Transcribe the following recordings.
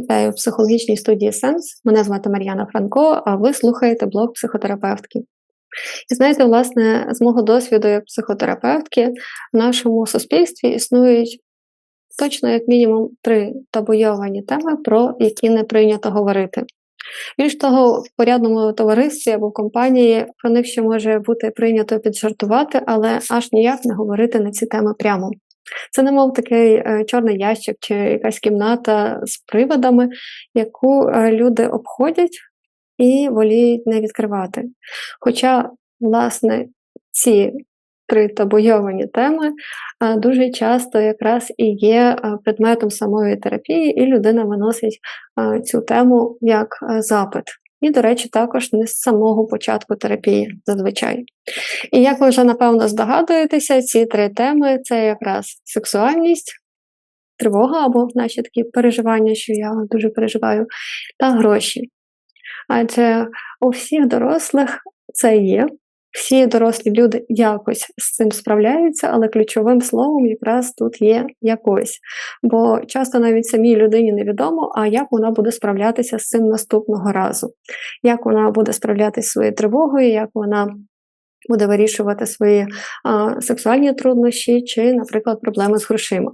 Вітаю в психологічній студії Сенс. Мене звати Мар'яна Франко, а ви слухаєте блог психотерапевтки. І знаєте, власне, з мого досвіду як психотерапевтки в нашому суспільстві існують точно як мінімум три табуйовані теми, про які не прийнято говорити. Більш того, в порядному товаристві або компанії про них ще може бути прийнято піджартувати, але аж ніяк не говорити на ці теми прямо. Це, немов такий е, чорний ящик чи якась кімната з приводами, яку е, люди обходять і воліють не відкривати. Хоча, власне, ці три табуйовані теми е, дуже часто якраз і є предметом самої терапії, і людина виносить цю тему як запит. І, до речі, також не з самого початку терапії зазвичай. І як ви вже напевно здогадуєтеся, ці три теми це якраз сексуальність, тривога або наші такі переживання, що я дуже переживаю, та гроші. Адже у всіх дорослих це є, всі дорослі люди якось з цим справляються, але ключовим словом якраз тут є якось. Бо часто навіть самій людині невідомо, а як вона буде справлятися з цим наступного разу, як вона буде справлятися зі своєю тривогою, як вона. Буде вирішувати свої а, сексуальні труднощі чи, наприклад, проблеми з грошима.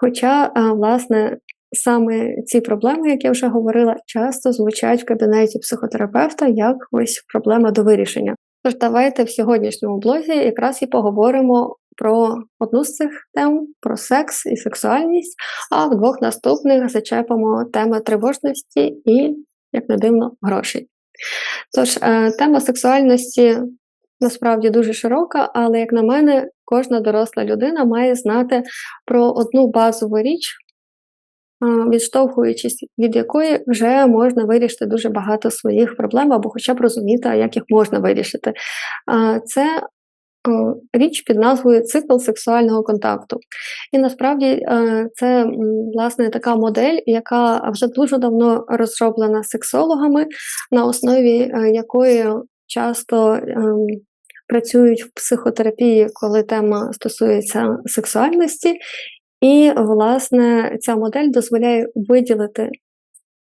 Хоча, а, власне, саме ці проблеми, як я вже говорила, часто звучать в кабінеті психотерапевта як ось проблема до вирішення. Тож давайте в сьогоднішньому блозі якраз і поговоримо про одну з цих тем, про секс і сексуальність, а в двох наступних зачепимо теми тривожності і, як не дивно, грошей. Тож, е, тема сексуальності насправді дуже широка, але, як на мене, кожна доросла людина має знати про одну базову річ, відштовхуючись від якої вже можна вирішити дуже багато своїх проблем, або хоча б розуміти, як їх можна вирішити. Це річ під назвою цикл сексуального контакту. І насправді е, це власне така модель, яка вже дуже давно розроблена сексологами, на основі е, якої часто ем, працюють в психотерапії, коли тема стосується сексуальності, і, власне, ця модель дозволяє виділити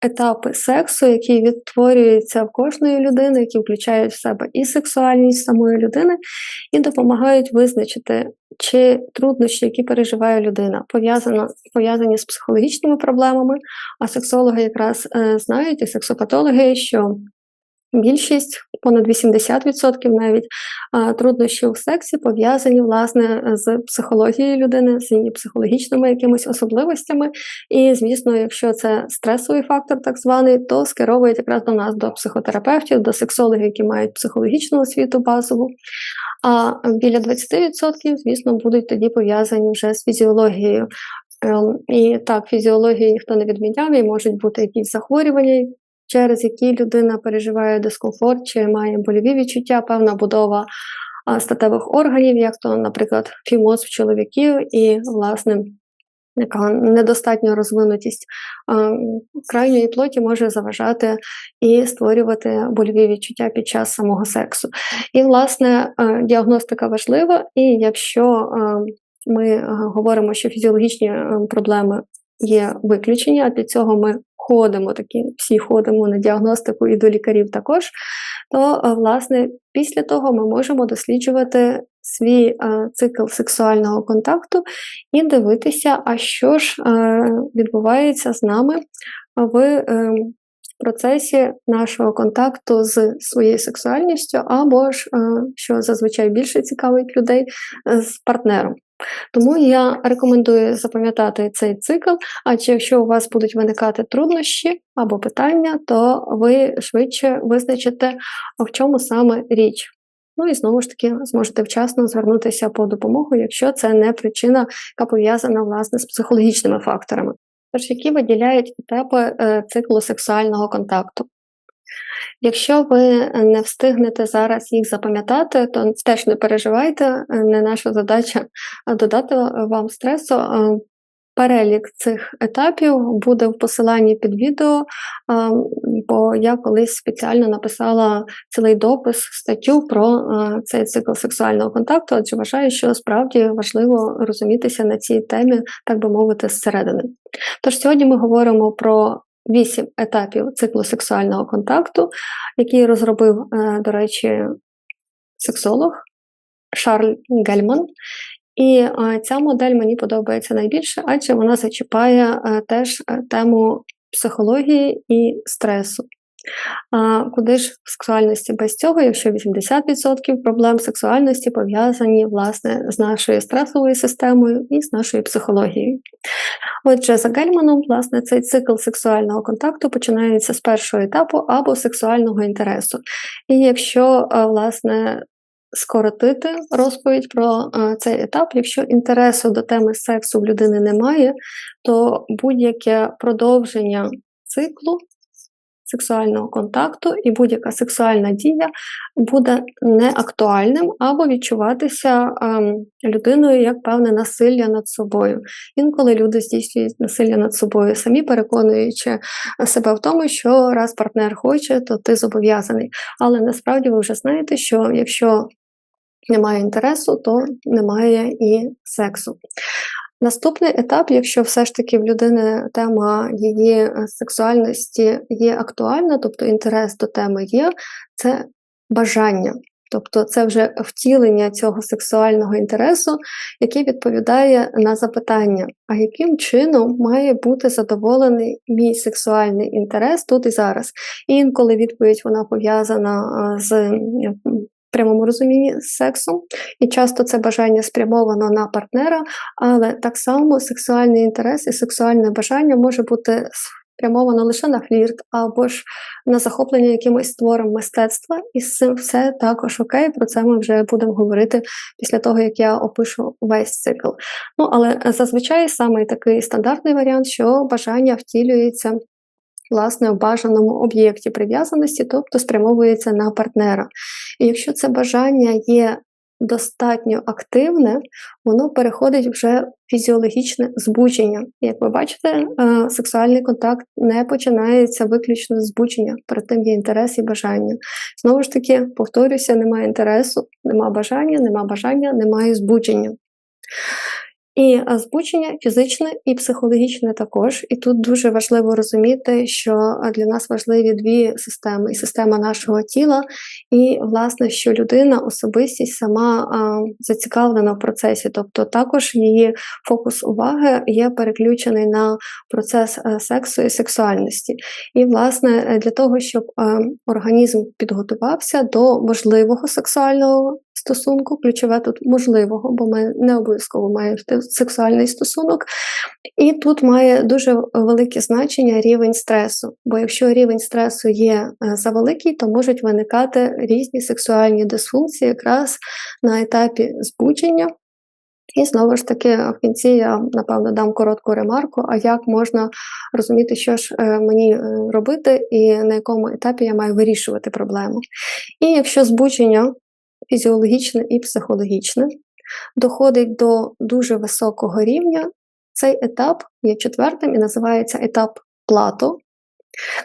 етапи сексу, які відтворюються в кожної людини, які включають в себе і сексуальність самої людини, і допомагають визначити, чи труднощі, які переживає людина, пов'язані з психологічними проблемами, а сексологи якраз е, знають і сексопатологи, що Більшість, понад 80% навіть труднощів у сексі пов'язані власне з психологією людини, з її психологічними якимись особливостями. І, звісно, якщо це стресовий фактор, так званий, то скеровують якраз до нас, до психотерапевтів, до сексологів, які мають психологічну освіту базову. А біля 20%, звісно, будуть тоді пов'язані вже з фізіологією. Ем, і так, фізіологію ніхто не відміняв, і можуть бути якісь захворювання, через які людина переживає дискомфорт чи має больові відчуття, певна будова статевих органів, як то, наприклад, фімоз в чоловіків, і, власне, яка недостатня розвинутість крайньої плоті може заважати і створювати больові відчуття під час самого сексу. І, власне, діагностика важлива, і якщо ми говоримо, що фізіологічні проблеми є виключення, а для цього ми ходимо, такі всі ходимо на діагностику і до лікарів також, то, е, власне, після того ми можемо досліджувати свій е, цикл сексуального контакту і дивитися, а що ж е, відбувається з нами в процесі нашого контакту з своєю сексуальністю, або ж, що зазвичай більше цікавить людей, з партнером. Тому я рекомендую запам'ятати цей цикл, адже якщо у вас будуть виникати труднощі або питання, то ви швидше визначите, в чому саме річ. Ну і знову ж таки зможете вчасно звернутися по допомогу, якщо це не причина, яка пов'язана власне з психологічними факторами. Тож, які виділяють етапи е, циклу сексуального контакту. Якщо ви не встигнете зараз їх запам'ятати, то теж не переживайте, не наша задача додати вам стресу. перелік цих етапів буде в посиланні під відео, бо я колись спеціально написала цілий допис, статтю про цей цикл сексуального контакту, адже вважаю, що справді важливо розумітися на цій темі, так би мовити, зсередини. Тож сьогодні ми говоримо про вісім етапів циклу сексуального контакту, який розробив, е, до речі, сексолог Шарль Гельман. І е, ця модель мені подобається найбільше, адже вона зачіпає е, теж тему психології і стресу. А Куди ж в сексуальності без цього, якщо 80% проблем сексуальності пов'язані власне з нашою стресовою системою і з нашою психологією. Отже, за Гельманом, власне, цей цикл сексуального контакту починається з першого етапу або сексуального інтересу. І якщо власне скоротити розповідь про цей етап, якщо інтересу до теми сексу в людини немає, то будь-яке продовження циклу сексуального контакту, і будь-яка сексуальна дія буде неактуальним або відчуватися ем, людиною як певне насилля над собою. Інколи люди здійснюють насилля над собою, самі переконуючи себе в тому, що раз партнер хоче, то ти зобов'язаний. Але насправді ви вже знаєте, що якщо немає інтересу, то немає і сексу. Наступний етап, якщо все ж таки в людини тема її е, сексуальності є актуальна, тобто інтерес до теми є, це бажання. Тобто це вже втілення цього сексуального інтересу, який відповідає на запитання, а яким чином має бути задоволений мій сексуальний інтерес тут і зараз. І інколи відповідь вона пов'язана з прямому розумінні з сексом, і часто це бажання спрямовано на партнера, але так само сексуальний інтерес і сексуальне бажання може бути спрямовано лише на флірт або ж на захоплення якимось твором мистецтва, і з цим все також окей. Про це ми вже будемо говорити після того, як я опишу весь цикл. Ну але зазвичай саме такий стандартний варіант, що бажання втілюється власне в бажаному об'єкті прив'язаності, тобто спрямовується на партнера. І якщо це бажання є достатньо активне, воно переходить вже в фізіологічне збудження. Як ви бачите, е, сексуальний контакт не починається виключно з збудження, перед тим є інтерес і бажання. Знову ж таки, повторюся, немає інтересу, нема бажання, нема бажання, немає збудження. І збучення фізичне і психологічне також. І тут дуже важливо розуміти, що для нас важливі дві системи: і система нашого тіла, і власне, що людина, особистість сама а, зацікавлена в процесі, тобто також її фокус уваги є переключений на процес сексу і сексуальності. І, власне, для того, щоб а, організм підготувався до можливого сексуального стосунку, ключове тут можливого, бо ми не обов'язково маємо сексуальний стосунок. І тут має дуже велике значення рівень стресу. Бо якщо рівень стресу є е, завеликий, то можуть виникати різні сексуальні дисфункції якраз на етапі збудження. І знову ж таки, в кінці я напевно дам коротку ремарку, а як можна розуміти, що ж е, мені е, робити, і на якому етапі я маю вирішувати проблему. І якщо збудження фізіологічне і психологічне, доходить до дуже високого рівня. Цей етап є четвертим і називається етап плато.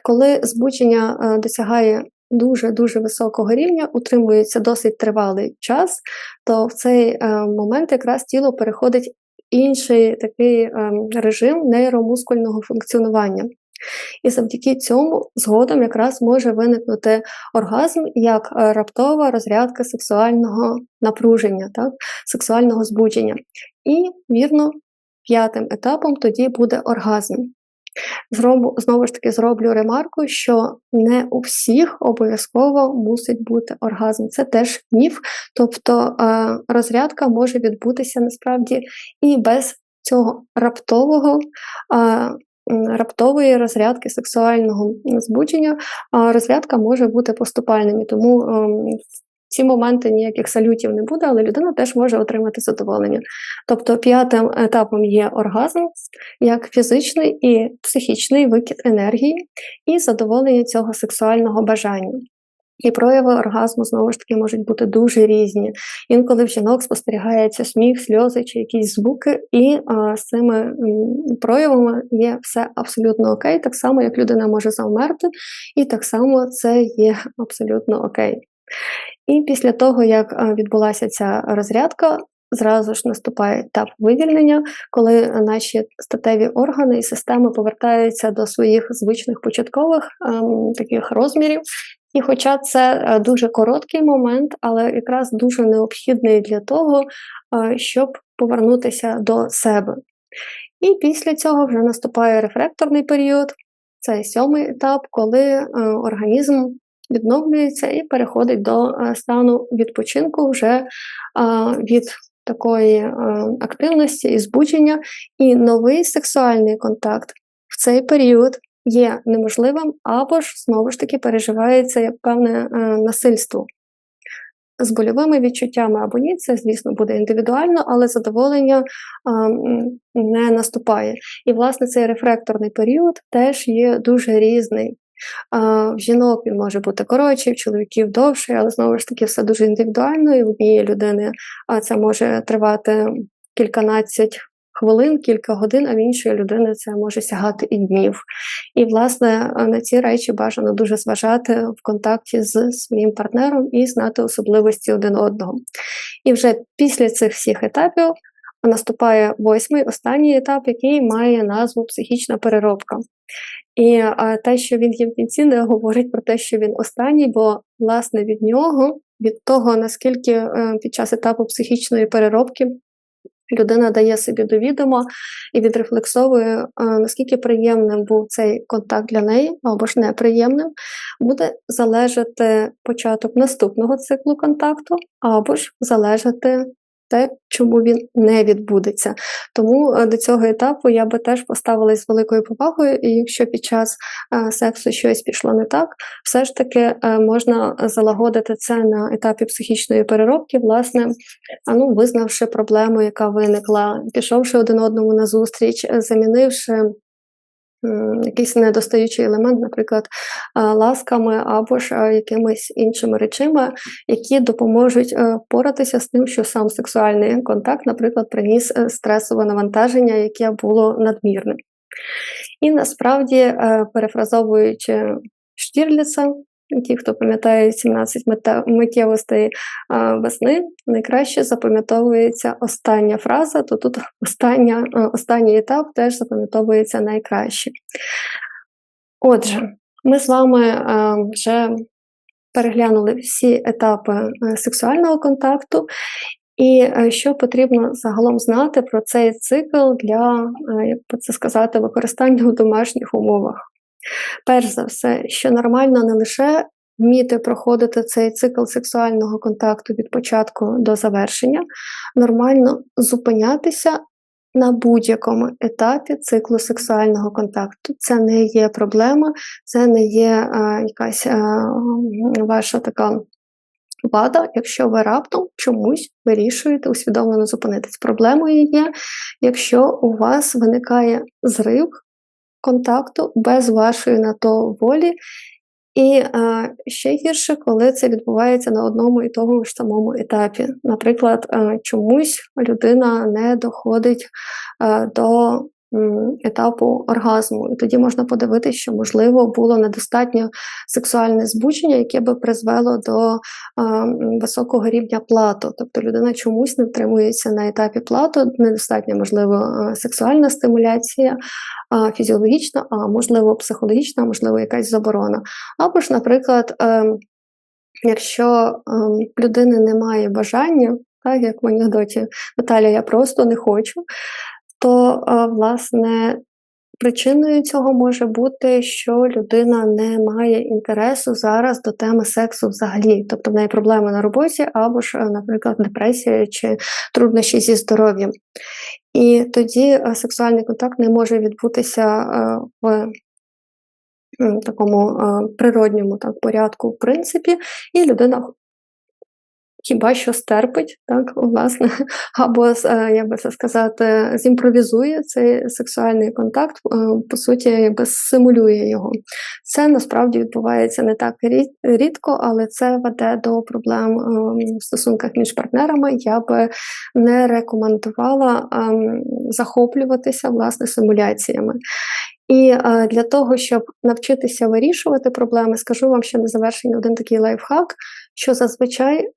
Коли збучення е, досягає дуже-дуже високого рівня, утримується досить тривалий час, то в цей е, момент якраз тіло переходить інший такий ем, режим нейромускульного функціонування. І завдяки цьому згодом якраз може виникнути оргазм як е, раптова розрядка сексуального напруження, так, сексуального збудження. І, вірно, п'ятим етапом тоді буде оргазм. Зробу, знову ж таки, зроблю ремарку, що не у всіх обов'язково мусить бути оргазм. Це теж міф, тобто е, розрядка може відбутися насправді і без цього раптового е, раптової розрядки сексуального збудження, а розрядка може бути поступальним. Тому ем, в ці моменти ніяких салютів не буде, але людина теж може отримати задоволення. Тобто п'ятим етапом є оргазм, як фізичний і психічний викид енергії і задоволення цього сексуального бажання. І прояви оргазму знову ж таки можуть бути дуже різні. Інколи в жінок спостерігається сміх, сльози чи якісь звуки, і а, з цими проявами є все абсолютно окей, так само як людина може завмерти, і так само це є абсолютно окей. І після того, як відбулася ця розрядка, зразу ж наступає етап вивільнення, коли наші статеві органи і системи повертаються до своїх звичних початкових ем, таких розмірів. І хоча це е, дуже короткий момент, але якраз дуже необхідний для того, е, щоб повернутися до себе. І після цього вже наступає рефлекторний період, це сьомий етап, коли е, організм відновлюється і переходить до стану відпочинку вже від такої активності і збудження, і новий сексуальний контакт в цей період є неможливим, або ж знову ж таки переживається як певне е, насильство. З больовими відчуттями або ні, це, звісно, буде індивідуально, але задоволення а, не наступає. І, власне, цей рефлекторний період теж є дуже різний. А, в жінок він може бути коротший, в чоловіків довший, але знову ж таки все дуже індивідуально, і в однієї людини а, це може тривати кільканадцять хвилин, кілька годин, а в іншої людини це може сягати і днів. І, власне, на ці речі бажано дуже зважати в контакті з своїм партнером і знати особливості один одного. І вже після цих всіх етапів наступає восьмий, останній етап, який має назву психічна переробка. І а, те, що він є в кінці, не говорить про те, що він останній, бо власне від нього, від того наскільки е, під час етапу психічної переробки людина дає собі до відома і відрефлексовує, е, наскільки приємним був цей контакт для неї, або ж неприємним, буде залежати початок наступного циклу контакту, або ж залежати те, чому він не відбудеться. Тому е, до цього етапу я би теж поставилась з великою повагою, і якщо під час е, сексу щось пішло не так, все ж таки е, можна залагодити це на етапі психічної переробки, власне, ну, визнавши проблему, яка виникла, пішовши один одному на зустріч, замінивши. Якийсь недостаючий елемент, наприклад, ласками або ж якимись іншими речами, які допоможуть поратися з тим, що сам сексуальний контакт, наприклад, приніс е, стресове навантаження, яке було надмірним. І насправді, е, перефразовуючи Штірліца, ті, хто пам'ятає 17 мете- миттєвостей весни, найкраще запам'ятовується остання фраза, то тут остання, останній етап теж запам'ятовується найкраще. Отже, ми з вами вже переглянули всі етапи е, сексуального контакту, і е, що потрібно загалом знати про цей цикл для, е, як би це сказати, використання у домашніх умовах. Перш за все, що нормально не лише вміти проходити цей цикл сексуального контакту від початку до завершення, нормально зупинятися на будь-якому етапі циклу сексуального контакту. Це не є проблема, це не є а, якась а, ваша така. Вада, якщо ви раптом чомусь вирішуєте усвідомлено зупинитись. Проблемою є, якщо у вас виникає зрив контакту без вашої на то волі. І е, ще гірше, коли це відбувається на одному і тому ж самому етапі. Наприклад, е, чомусь людина не доходить е, до етапу оргазму, і тоді можна подивитися, що можливо було недостатньо сексуальне збудження, яке би призвело до високого рівня плату. Тобто людина чомусь не втримується на етапі плату, недостатньо можливо сексуальна стимуляція, фізіологічна, а можливо психологічна, можливо якась заборона. Або ж, наприклад, ем, якщо ем, в людини немає бажання, так як в анекдоті Наталя, я просто не хочу, то е, власне. Причиною цього може бути, що людина не має інтересу зараз до теми сексу взагалі, тобто в неї проблеми на роботі, або ж, е, наприклад, депресія чи труднощі зі здоров'ям. І тоді е, сексуальний контакт не може відбутися в такому природньому так, порядку, в принципі, і людина хіба що стерпить, так, власне, або е, як би це сказати, зімпровізує цей сексуальний контакт, е, по суті, якби симулює його. Це насправді відбувається не так рідко, але це веде до проблем е, в стосунках між партнерами. Я би не рекомендувала ем, захоплюватися власне симуляціями. І для того, щоб навчитися вирішувати проблеми, скажу вам ще на завершення один такий лайфхак, що зазвичай,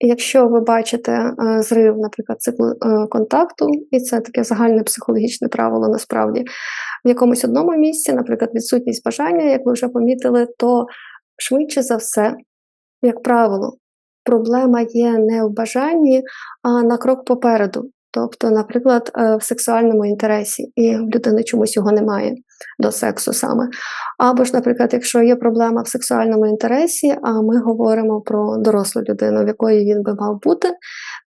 якщо ви бачите е, зрив, наприклад, циклу е, контакту, і це таке загальне психологічне правило насправді, в якомусь одному місці, наприклад, відсутність бажання, як ви вже помітили, то швидше за все, як правило, проблема є не в бажанні, а на крок попереду. Тобто, наприклад, е, в сексуальному інтересі, і в людини чомусь його немає до сексу саме. Або ж, наприклад, якщо є проблема в сексуальному інтересі, а ми говоримо про дорослу людину, в якої він би мав бути,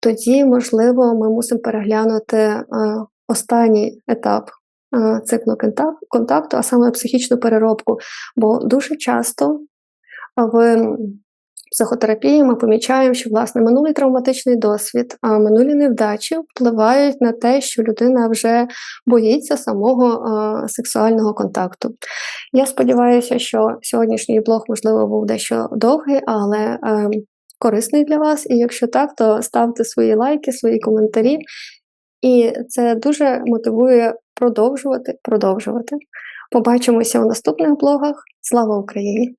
тоді, можливо, ми мусимо переглянути е, останній етап е, циклу контакту, а саме психічну переробку. Бо дуже часто в психотерапії ми помічаємо, що власне минулий травматичний досвід, а минулі невдачі впливають на те, що людина вже боїться самого сексуального контакту. Я сподіваюся, що сьогоднішній блог, можливо, був дещо довгий, але корисний для вас. І якщо так, то ставте свої лайки, свої коментарі. І це дуже мотивує продовжувати, продовжувати. Побачимося у наступних блогах. Слава Україні!